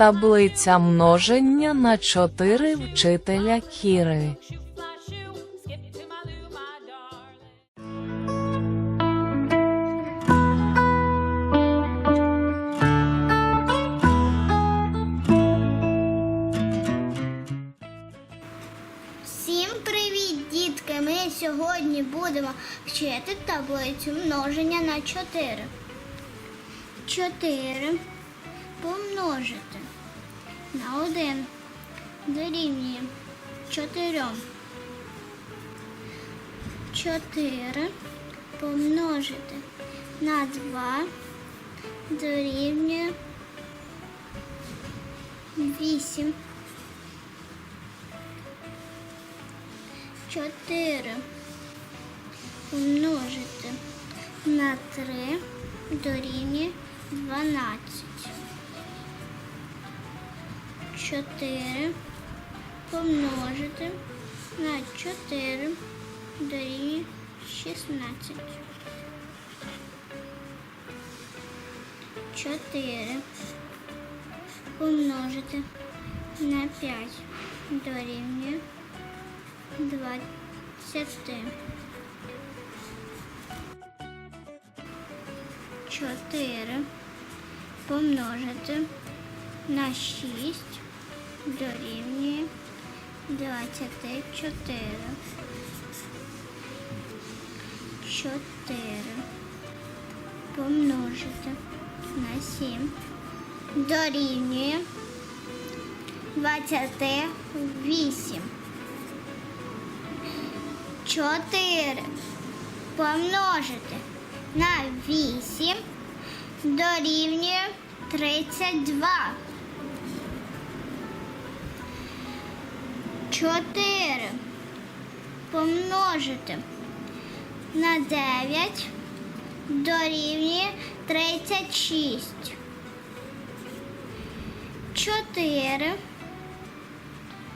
Таблиця множення на 4 вчителя Кіри. Всім привіт, дітки! Ми сьогодні будемо вчити таблицю множення на 4. 4 помножити на 1 дорівнює 4. 4 помножити на 2 дорівнює 8. 4 помножити на 3 дорівнює 12. 4 помножити на 4 дорівнює 16. 4 помножити на 5 дорівнює 20. Чотири помножити на шість дорівнює двадцяти чотири. Чотири помножити на сім дорівнює двадцяти вісім. 4 помножити на 8 дорівнює 32. 4 помножити на 9 дорівнює 36. 4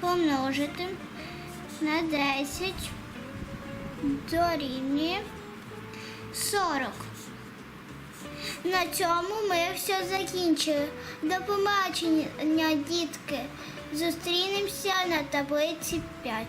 помножити на 10 дорівнює 40. На цьому ми все закінчили. До побачення, дітки. Зустрінемося на таблиці 5.